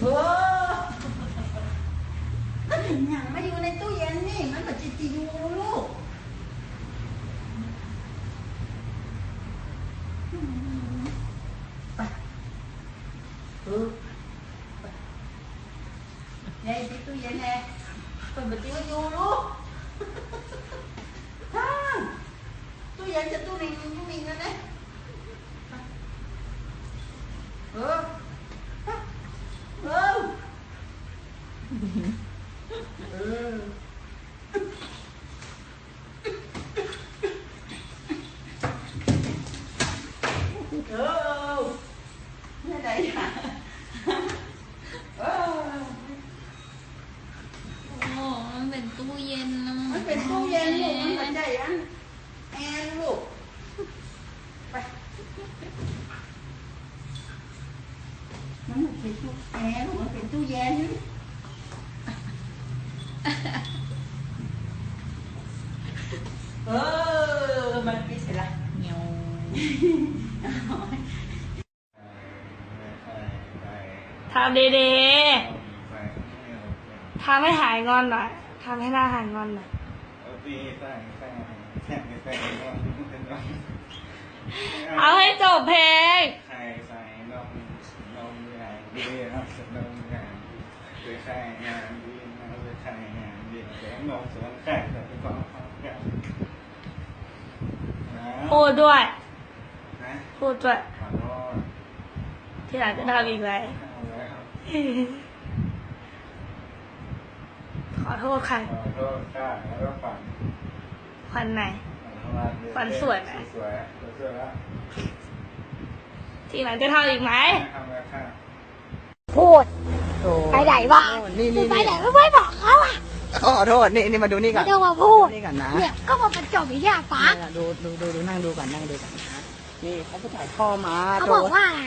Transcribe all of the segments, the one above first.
เออมันยังไม่อยู่ในตู้เย็นนี่มันก็จะจะอยู่ลูกไปเออไปยายที่ตู้เย็ เออเออไม่ได้ค่ะเออโอ้มันเป็นตู้เย็นนะมันเป็นตู้เย็นลูกมันเป็นใจอันแอร์ลูกไปมันไม่เป็นตู้แอร์ลูกมันเป็นตู้เย็น ทำดีๆทำให้หายงอนหน่อยทำให้หน้าหายงอนหน่อยเอาให้จบเพลงใครใส่นมนมใหญ่ดีนะนมใหญ่หรือใครงานดีนะหรือใครงานดีเดี๋ยวนมสวนไข่แต่ที่ต้องทำกันนะพูดด้วยนะพูดด้วยขอโทษที่หลังจะทำอีกไหมเอาไว้ครับ ขอโทษใครขอโทษค่ะแล้วก็ฝันควันไหน ฝันสวยไหม สวยสวยแล้วที่หลังจะทำอีกไหม ทำแล้วค่ะ พูดไปไหนวะนี่นี่ไปนี่ไหนไม่ไม่บอกเขาอะขอโทษนี่นี่มาดูนี่ก่อไม่นต้องมาพูด นี่ก่อนนะเนี่ยก็มาบรรจบอย่างเงี้ยฟ้าเนี่ยดูดูดูดูนั่งดูก่อนนั่งดูก่อนนะนี่เขาไปถ่ายท่อมาเขาโดบอกว่าอะไร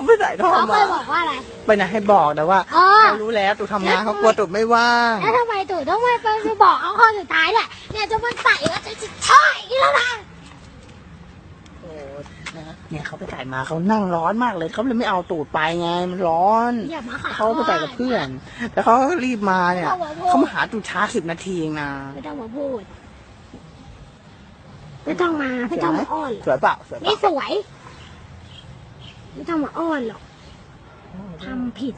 เขาไปถ่ายท่อเขาเคมายบอกว่าอะไร ไปไหนให้บอกแต่ว่าอ๋อ เขารู้แล้วตูทำงานเขากลัวตูไม่ว่างแล้วทำไมตู่ต้องไม่ไปบอกเอาข้อสุดท้ายแหละ เนี่ยจะมันใส่ก็จะจะช่อยแล้วนะโอ้นะเนี่ยเขาไปถ่ายมาเขานั่งร้อนมากเลยเขาเลยไม่เอาตูดไปไงมันร้อน อย่ามาขายเขาไปถ่ายกับเพื่อนแต่เขารีบมาเนี่ย เขามาหาตูช้าสิบนาทีเองนะไม่ต้องมาพูดไม่ต้องมาไม่ต้องมาอ้อนสวยเปล่าสวยเปไม่ล่าสวย ไม่ต้องมาอ้อนหรอกทำผิด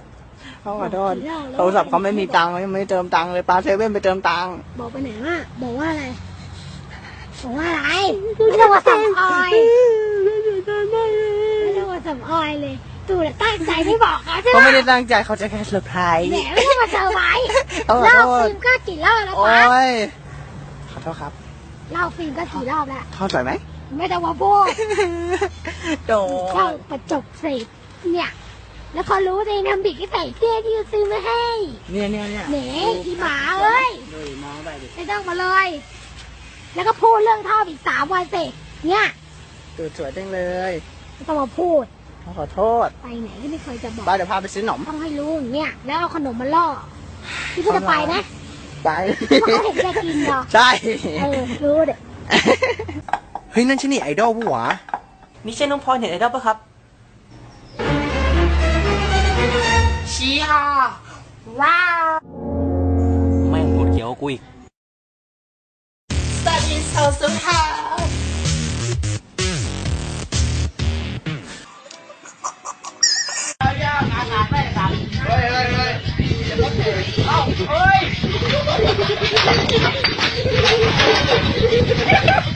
เขาขอโทษโทรศัพท์เขาไม่มีตังค์ยังไม่เติมตังค์เลยปาเซเว่นไปเติมตังค์บอกไปไหนว่าบอกว่าอะไรบอกว่าอะไรไม่ต้องมาสัมออยไม่ต้องมาสัมออยเลยตู่น่ะตั้งใจไม่บอกเขาใช่ไหมเขาไม่ได้ตั้งใจเขาจะแค่เซอร์ไพรส์แหมไม่ต้องมาเซอร์ไพรส์เขาขอเล่าโทษฟิล์มก็กี่รอบแล้วโอ้ปะยขอโทษครับเล่าฟิล์มก็กี่รอบแล้วทอดสวยไหม ไม่ต้องมาพูดโดเข้าประจบเสร็จเนี่ย แล้วพอรู้ตัวเองทำผิดก็ใส่เสื้อที่ซื้อมาให้เนี่ยเนี่ยเนี่ยแหมอีหมาเอ้ยดูดิมองไปดิไม่ต้องมาเลย แล้วก็พูดเรื่องท่ออีกสามวันเสร็จเนี่ยตูดสวยจังเลยไม่ต้องมาพูดเขาขอโทษไปไหนก็ไม่เคยจะบอกป้าเดี๋ยวพาไปซื้อหนมต้องให้รู้อย่างเงี้ยแล้วเอาขนมมาล่อพี่ก็จะไปนะไปเพราะเขาเห็นแกกินเหรอใช่เออรู้เด็ก เฮ้ย นั่นใช่นี่ไอดอลปะวะนี่ใช่น้องพรเห็นไอดอลปะครับ ชี้ค่ะว้าวแม่งหมดเขียวกูอีกสวัสดีสาวสุภาพเ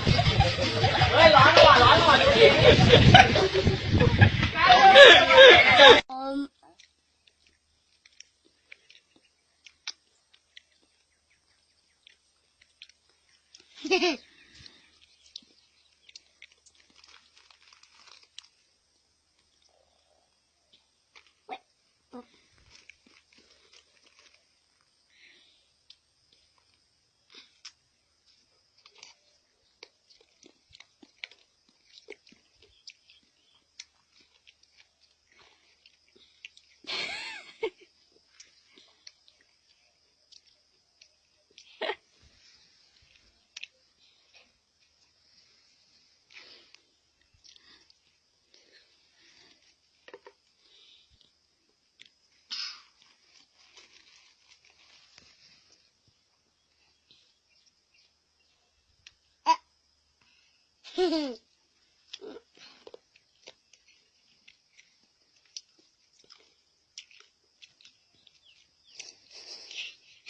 嘿嘿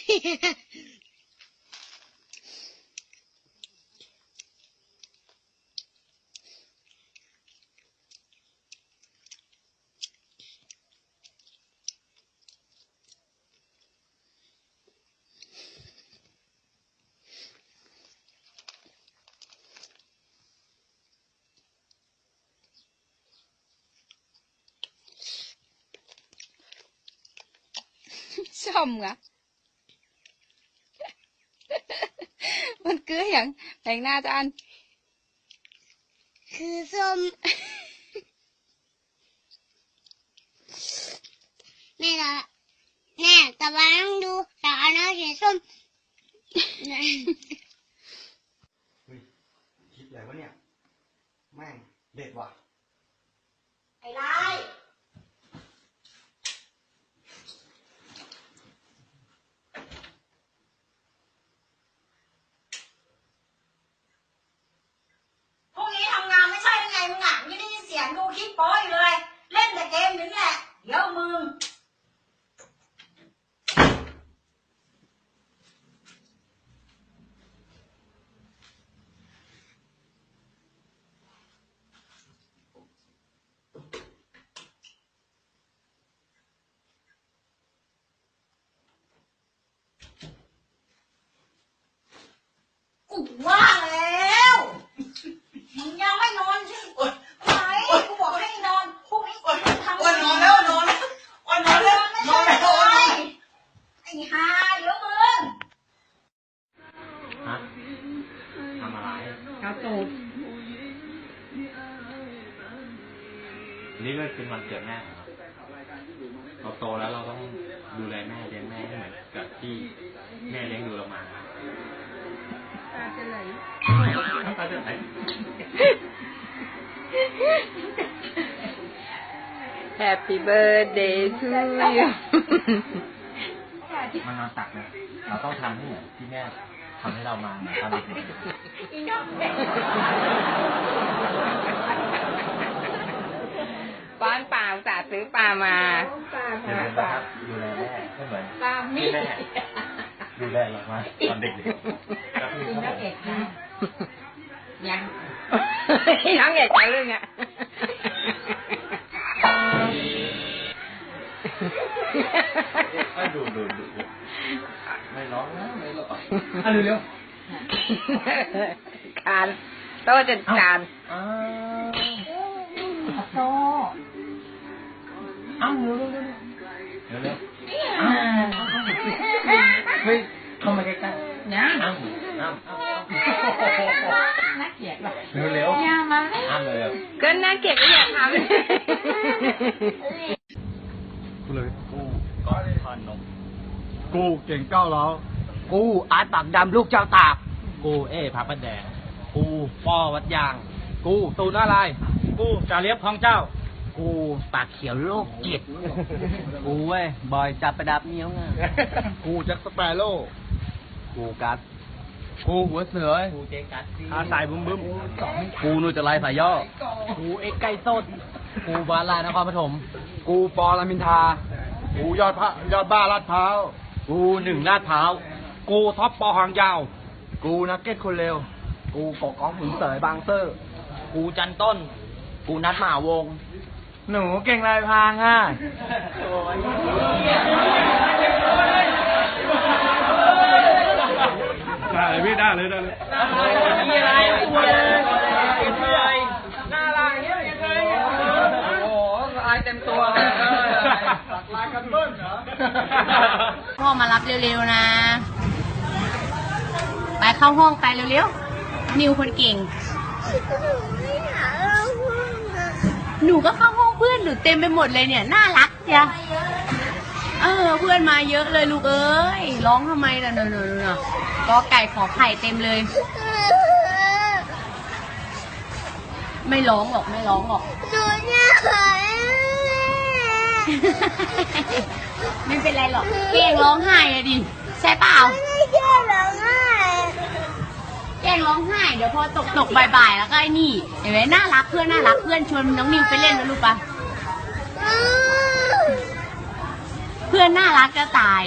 哼哼 ชมกะมันคืออย่างแต่งหน้าจานคือส้มแม่ละแม่แต่ว่าต้องดูแต่อันนั้นสีส้มคิดอะไรวะเนี่ย แม่งเด็ดว่ะไอ้ไรพรุ่งนี้ทำงานไม่ใช่ยังไงมึงอะไม่ได้ยินเสีย งดูคลิปโป้อยู่เลย เล่นแต่เกมอยู่นี่แหละ เดี๋ยวมึง กูว่าแล้ว มึงยังไม่นอนใช่ไหมกูบอกให้นอนพรุ่งนี้กูทำ โอ้ยนอนแล้วนอนแล้วโอ้ยนอนแล้วนอนแล้ว ไอ้ห่าเดี๋ยวมึง ฮะทำ อะไรเอาตูดนี่ก็เป็นวันเกิดแม่เหรอเราโตแล้วเราต้องดูแลแม่เลี้ยงแม่ให้เหมือนกับที่แม่เลี้ยงดูเรามาตาจะไหลตาจะไหล Happy birthday to you มันนอนตักเนี่ยเราต้องทำให้เหมือนที่แม่ ทำให้เรามาตอนเด็กป้อนปลาอุตส่าห์ซื้อปลามาๆอย่าลืมนะครับดูแลแม่ให้เหมือนที่แม่ดูแลเรามาตอนเด็กๆแล้วพี่เขาบอกยังน้องเอกจะเรื่องอะไม่ดูดูดูดู ไม่ร้องนะไม่ร้องอะเร็วคานโต๊ะจัดการอ้าวโซ่อ้าวเร็วเร็วเร็วเร็วเร็วอ้าวเฮ้ยเข้ามาใกล้ๆยังอ้าวอ้าวอ้าวน่าเกลียดว่ะเร็วเร็วอย่ามาให้อ้าวเร็วเร็วก็น่าเกลียดก็อยากทำกูเลยกูก้อนทอนนม กูเก่งก้าวร้าวกูอาร์ตปากดำลูกเจ้าตาก กูเอ้พับประแดง กูป้อวัดยาง กูตูนอะไร กูจ่าเลียบของเจ้า กูปากเขียวโรคจิต กูเว้ยบอยจับประดับเนี้ยวไงกูแจ็คสเปโร่กูกัด กูหัวเสือกูเจกัสซี่อาสายบึ้มบึ้มกูนูจะลายสายย่อ กูเอ็กไก่สด กูบาลายนครปฐม กูปอลามินทา กูยอดพระยอดบ้าลาดพร้าว กูหนึ่งลาดพร้าว กูท็อปปอหางยาว กูนักเก็ตคนเร็ว กูกกองขุนเสยบางเซอร์กูจันต้น กูนัดหมาวง หนูเก่งลายพรางอะได้เลยพี่ได้เลยได้เลยมีอะไรตัวเลยตัวเลยหน้าลายเงี้ยยังไงโอ้โหลายเต็มตัวเลยลายกันเบิ้ลเหรอ พ่อมารับเร็วๆนะ ไปเข้าห้องไปเร็วๆ นิวคนเก่ง หนูก็เข้าห้องเพื่อนหนูเต็มไปหมดเลยเนี่ย น่ารักจ้ะเออ เพื่อนมาเยอะเลยลูกเอ้ย ร้องทำไมล่ะเนอะเนอะเนอะกอไก่ขอไข่เต็มเลย ไม่ร้องหรอกไม่ร้องหรอกดูเนี่ย ไม่เป็นไรหรอกเก่งร้องไห้อะดิใช่เปล่าไม่ใช่หรอง่ายแกล้งร้องไห้เดี๋ยวพอตกตกบ่ายๆแล้วก็ไอ้นี่เห็นไหมน่ารักเพื่อนน่ารักเพื่อนชวนน้องนิวไปเล่นนะลูกปะเพื่อนน่ารักจะตาย